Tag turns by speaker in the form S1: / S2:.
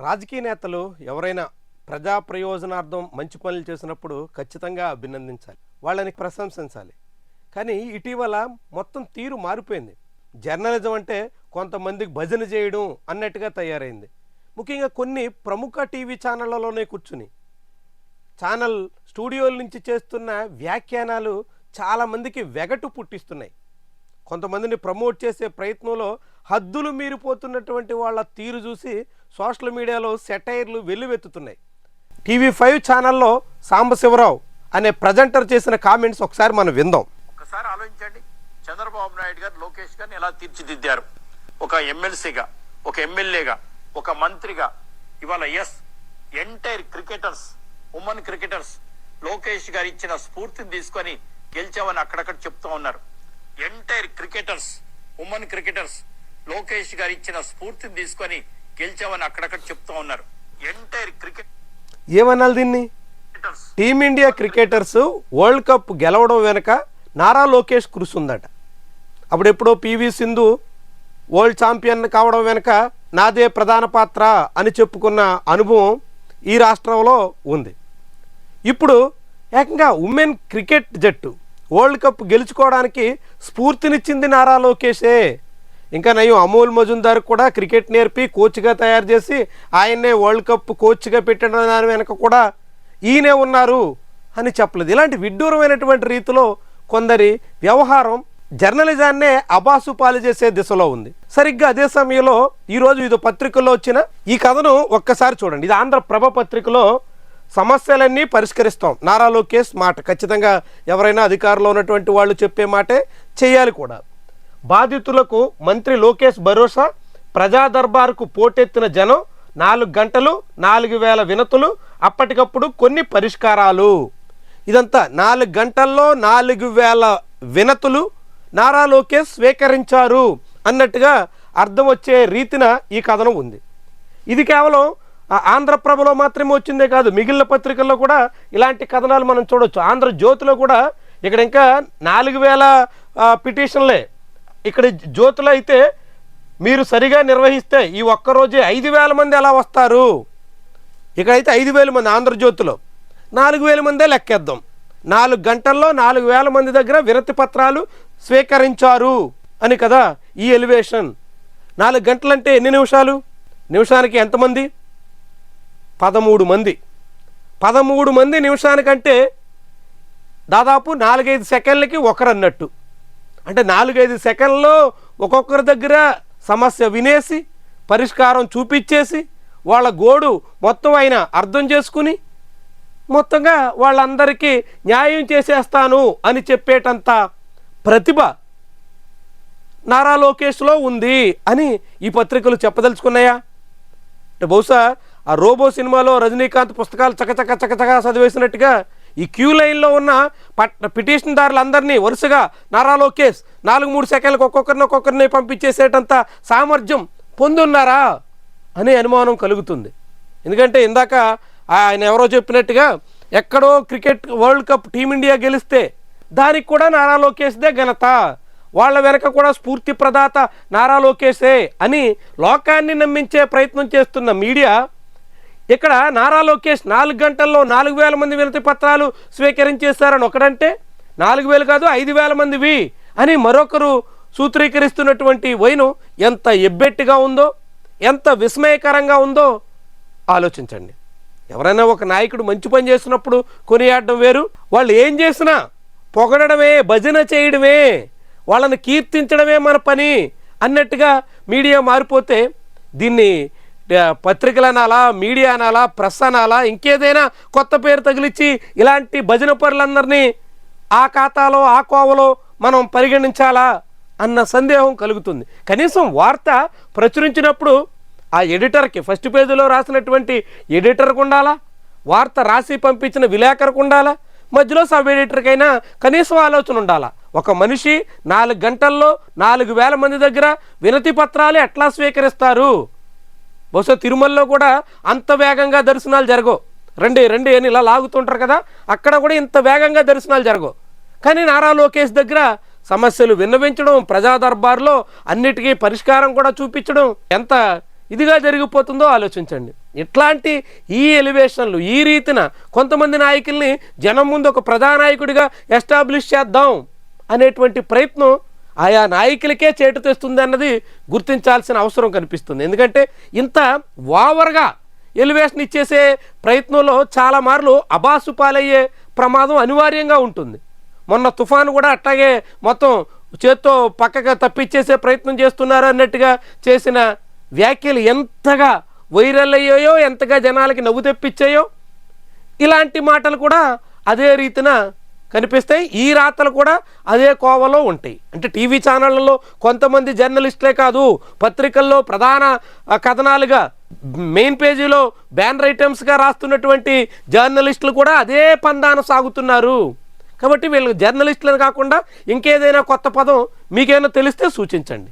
S1: రాజకీయ నేతలు ఎవరైనా ప్రజా ప్రయోజనార్థం మంచి పనులు చేసినప్పుడు ఖచ్చితంగా అభినందించాలి. వాళ్ళని ప్రశంసించాలి. కానీ ఇటీవల మొత్తం తీరు మారిపోయింది. జర్నలిజం అంటే కొంతమందికి భజన చేయడం అన్నట్టుగా తయారైంది. ముఖ్యంగా కొన్ని ప్రముఖ టీవీ ఛానళ్ళలోనే కూర్చుని. ఛానల్ స్టూడియోల నుంచి చేస్తున్న వ్యాఖ్యానాలు చాలామందికి వెగటు పుట్టిస్తున్నాయి. కొంతమందిని ప్రమోట్ చేసే ప్రయత్నంలో హద్దులు మీరిపోతున్నటువంటి వాళ్ళ తీరు చూసి సోషల్ మీడియాలో సెటైర్లు వెల్లువెత్తుతున్నాయి. టీవీ ఫైవ్ ఛానల్లో సాంబశివరావు అనే ప్రజెంటర్ చేసిన కామెంట్స్ ఒకసారి మనం విందాం.
S2: ఒకసారి ఆలోచించండి. చంద్రబాబు నాయుడు గారు లోకేష్ గారిని ఎలా తీర్చిదిద్దారు? ఒక ఎమ్మెల్సీగా ఒక ఎమ్మెల్యేగా ఒక మంత్రిగా ఇవాళ yes entire cricketers women cricketers Lokesh garu ఇచ్చిన స్ఫూర్తిని తీసుకొని గెలిచామని అక్కడక్కడ చెప్తూ ఉన్నారు. Entire cricketers women cricketers Lokesh garu ఇచ్చిన స్ఫూర్తిని తీసుకొని గెలిచామని అక్కడక్కడ చెప్తూ ఉన్నారు. ఎంటైర్ క్రికెట్
S1: ఏమనాలి దీన్ని? టీమిండియా క్రికెటర్స్ వరల్డ్ కప్ గెలవడం వెనుక నారా లోకేష్ కృషి ఉందట అప్పుడెప్పుడో పివి సింధు వరల్డ్ ఛాంపియన్ కావడం వెనుక నాదే ప్రధాన పాత్ర అని చెప్పుకున్న అనుభవం ఈ రాష్ట్రంలో ఉంది. ఇప్పుడు ఏకంగా ఉమెన్ క్రికెట్ జట్టు వరల్డ్ కప్ గెలుచుకోవడానికి స్ఫూర్తినిచ్చింది నారా లోకేషే. ఇంకా నయం అమూల్ మజుందార్ కూడా క్రికెట్ నేర్పి కోచ్గా తయారు చేసి ఆయన్నే వరల్డ్ కప్ కోచ్గా పెట్టిన దాని వెనక కూడా ఈయనే ఉన్నారు అని చెప్పలేదు. ఇలాంటి విడ్డూరమైనటువంటి రీతిలో కొందరి వ్యవహారం జర్నలిజాన్నే అబాసు పాలు చేసే దిశలో ఉంది. సరిగ్గా అదే సమయంలో ఈరోజు ఇది పత్రికల్లో వచ్చిన ఈ కథను ఒక్కసారి చూడండి. ఇది ఆంధ్రప్రభ పత్రికలో సమస్యలన్నీ పరిష్కరిస్తాం. నారా లోకేష్ మాట. ఖచ్చితంగా ఎవరైనా అధికారంలో ఉన్నటువంటి వాళ్ళు చెప్పే మాటే చేయాలి కూడా. బాధితులకు మంత్రి లోకేష్ భరోసా ప్రజా దర్బారుకు పోటెత్తిన జనం నాలుగు గంటలు నాలుగు వేల వినతులు అప్పటికప్పుడు కొన్ని పరిష్కారాలు. ఇదంతా నాలుగు గంటల్లో నాలుగు వేల వినతులు నారా లోకేష్ స్వీకరించారు అన్నట్టుగా అర్థం వచ్చే రీతిన ఈ కథనం ఉంది. ఇది కేవలం ఆంధ్రప్రభలో మాత్రమే వచ్చిందే కాదు మిగిలిన పత్రికల్లో కూడా ఇలాంటి కథనాలు మనం చూడొచ్చు. ఆంధ్రజ్యోతిలో కూడా ఇక్కడ ఇంకా నాలుగు వేల పిటిషన్లే ఇక్కడ జ్యోతులు అయితే మీరు సరిగా నిర్వహిస్తే ఈ ఒక్కరోజే ఐదు వేల మంది ఎలా వస్తారు? ఇక్కడైతే ఐదు వేల మంది ఆంధ్రజ్యోతిలో నాలుగు వేల మందే లెక్కేద్దాం. నాలుగు గంటల్లో నాలుగు వేల మంది దగ్గర వినతి పత్రాలు స్వీకరించారు అని కదా ఈ ఎలివేషన్. నాలుగు గంటలంటే ఎన్ని నిమిషాలు? నిమిషానికి ఎంతమంది పదమూడు మంది. పదమూడు మంది నిమిషానికంటే దాదాపు నాలుగైదు సెకండ్లకి ఒకరు అన్నట్టు అంటే నాలుగైదు సెకండ్లో ఒక్కొక్కరి దగ్గర సమస్య వినేసి పరిష్కారం చూపించేసి వాళ్ళ గోడు మొత్తం ఆయన అర్థం చేసుకుని మొత్తంగా వాళ్ళందరికీ న్యాయం చేసేస్తాను అని చెప్పేటంత ప్రతిభ నారా లోకేష్లో ఉంది అని ఈ పత్రికలు చెప్పదలుచుకున్నాయా? అంటే బహుశా ఆ రోబో సినిమాలో రజనీకాంత్ పుస్తకాలు చకచక చకచక చదివేసినట్టుగా ఈ క్యూ లైన్లో ఉన్న పట్ పిటిషన్దారులందరినీ వరుసగా నారా లోకేష్ నాలుగు మూడు సెకండ్లకు ఒక్కొక్కరిని ఒక్కొక్కరిని పంపించేసేటంత సామర్థ్యం పొందున్నారా అనే అనుమానం కలుగుతుంది. ఎందుకంటే ఇందాక ఆయన ఎవరో చెప్పినట్టుగా ఎక్కడో క్రికెట్ వరల్డ్ కప్ టీమిండియా గెలిస్తే దానికి కూడా నారా లోకేష్దే ఘనత. వాళ్ళ వెనక కూడా స్ఫూర్తి ప్రదాత నారా లోకేశే అని లోకాన్ని నమ్మించే ప్రయత్నం చేస్తున్న మీడియా ఇక్కడ నారా లోకేష్ నాలుగు గంటల్లో నాలుగు వేల మంది వినతి పత్రాలు స్వీకరించేశారని ఒకడంటే నాలుగు వేలు కాదు ఐదు వేల మందివి అని మరొకరు సూత్రీకరిస్తున్నటువంటి వైను ఎంత ఎబ్బెట్టుగా ఉందో ఎంత విస్మయకరంగా ఉందో ఆలోచించండి. ఎవరైనా ఒక నాయకుడు మంచి పని చేసినప్పుడు కొనియాడడం వేరు. వాళ్ళు ఏం చేసినా పొగడమే భజన చేయడమే వాళ్ళని కీర్తించడమే మన పని అన్నట్టుగా మీడియా మారిపోతే దీన్ని పత్రికలు అనాలా మీడియా అనాలా ప్రెస్ అనాలా ఇంకేదైనా కొత్త పేరు తగిలిచ్చి ఇలాంటి భజన పరులందరినీ ఆ ఖాతాలో ఆ కోవలో మనం పరిగణించాలా అన్న సందేహం కలుగుతుంది. కనీసం వార్త ప్రచురించినప్పుడు ఆ ఎడిటర్కి ఫస్ట్ పేజీలో రాసినటువంటి ఎడిటర్కు ఉండాలా వార్త రాసి పంపించిన విలేకరుకు ఉండాలా మధ్యలో సబ్ ఎడిటర్కైనా కనీసం ఆలోచన ఉండాలా. ఒక మనిషి నాలుగు గంటల్లో నాలుగు వేల మంది దగ్గర వినతి పత్రాలు ఎట్లా స్వీకరిస్తారు? బహుశా తిరుమలలో కూడా అంత వేగంగా దర్శనాలు జరగవు. రండి రండి అని ఇలా లాగుతుంటారు కదా అక్కడ కూడా ఇంత వేగంగా దర్శనాలు జరగవు. కానీ నారా లోకేష్ దగ్గర సమస్యలు విన్నవించడం ప్రజా దర్బార్లో అన్నిటికీ పరిష్కారం కూడా చూపించడం ఎంత ఇదిగా జరిగిపోతుందో ఆలోచించండి. ఇట్లాంటి ఈ ఎలివేషన్లు ఈ రీతిన కొంతమంది నాయకుల్ని జనం ముందు ఒక ప్రధానాయకుడిగా ఎస్టాబ్లిష్ చేద్దాం అనేటువంటి ప్రయత్నం ఆయా నాయకులకే చేటు తెస్తుంది అన్నది గుర్తించాల్సిన అవసరం కనిపిస్తుంది. ఎందుకంటే ఇంత ఓవర్గా ఎలివేషన్ ఇచ్చేసే ప్రయత్నంలో చాలా మార్లు అబాసు పాలయ్యే ప్రమాదం అనివార్యంగా ఉంటుంది. మొన్న తుఫాను కూడా అట్లాగే మొత్తం చేత్తో పక్కగా తప్పించేసే ప్రయత్నం చేస్తున్నారు అన్నట్టుగా చేసిన వ్యాఖ్యలు ఎంతగా వైరల్ అయ్యాయో ఎంతగా జనాలకి నవ్వు తెప్పించాయో ఇలాంటి మాటలు కూడా అదే రీతిన కనిపిస్తాయి ఈ రాతలు కూడా అదే కోవలో ఉంటాయి. అంటే టీవీ ఛానళ్ళలో కొంతమంది జర్నలిస్టులే కాదు పత్రికల్లో ప్రధాన కథనాలుగా మెయిన్ పేజీలో బ్యానర్ ఐటమ్స్గా రాస్తున్నటువంటి జర్నలిస్టులు కూడా అదే పందాన సాగుతున్నారు. కాబట్టి వీళ్ళు జర్నలిస్టులను కాకుండా ఇంకేదైనా కొత్త పదం మీకేమైనా తెలిస్తే సూచించండి.